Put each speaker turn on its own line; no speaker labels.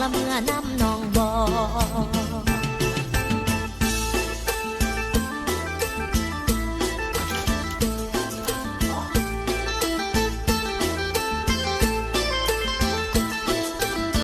ละเมื่อน้ำนองบอ